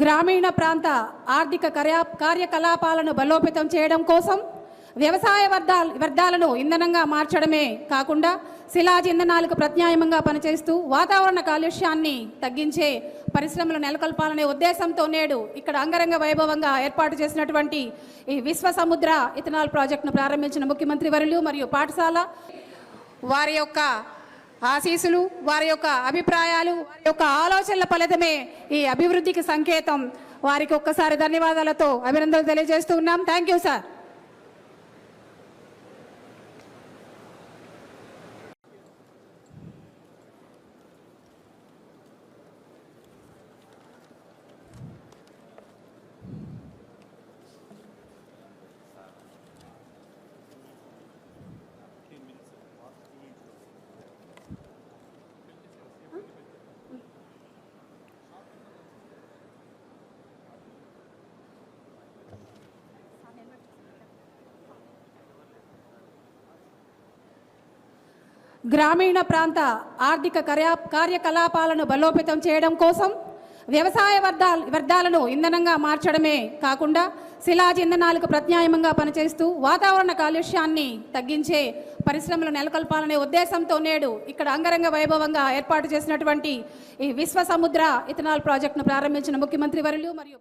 గ్రామీణ ప్రాంత ఆర్థిక కార్య కార్యకలాపాలను బలోపేతం చేయడం కోసం వ్యవసాయ వర్ధాల వ్యర్థాలను ఇంధనంగా మార్చడమే కాకుండా శిలాజ ఇంధనాలకు ప్రత్యామ్నాయంగా పనిచేస్తూ వాతావరణ కాలుష్యాన్ని తగ్గించే పరిశ్రమలు నెలకొల్పాలనే ఉద్దేశంతో నేడు ఇక్కడ అంగరంగ వైభవంగా ఏర్పాటు చేసినటువంటి ఈ విశ్వ సముద్ర ఇథనాల్ ప్రాజెక్టును ప్రారంభించిన ముఖ్యమంత్రి వరులు మరియు పాఠశాల వారి యొక్క ఆశీసులు వారి యొక్క అభిప్రాయాలు వారి యొక్క ఆలోచనల ఫలితమే ఈ అభివృద్ధికి సంకేతం. వారికి ఒక్కసారి ధన్యవాదాలతో అభినందనలు తెలియజేస్తూ ఉన్నాం. థ్యాంక్ యూ సార్ గ్రామీణ ప్రాంత ఆర్థిక కార్యకలాపాలను బలోపేతం చేయడం కోసం వ్యవసాయ వర్ధాల వ్యర్థాలను ఇంధనంగా మార్చడమే కాకుండా శిలాజ ఇంధనాలకు ప్రత్యామ్నాయంగా పనిచేస్తూ వాతావరణ కాలుష్యాన్ని తగ్గించే పరిశ్రమలు నెలకొల్పాలనే ఉద్దేశంతో నేడు ఇక్కడ అంగరంగ వైభవంగా ఏర్పాటు చేసినటువంటి ఈ విశ్వ సముద్ర ఇథనాల్ ప్రాజెక్టును ప్రారంభించిన ముఖ్యమంత్రి వర్యులు మరియు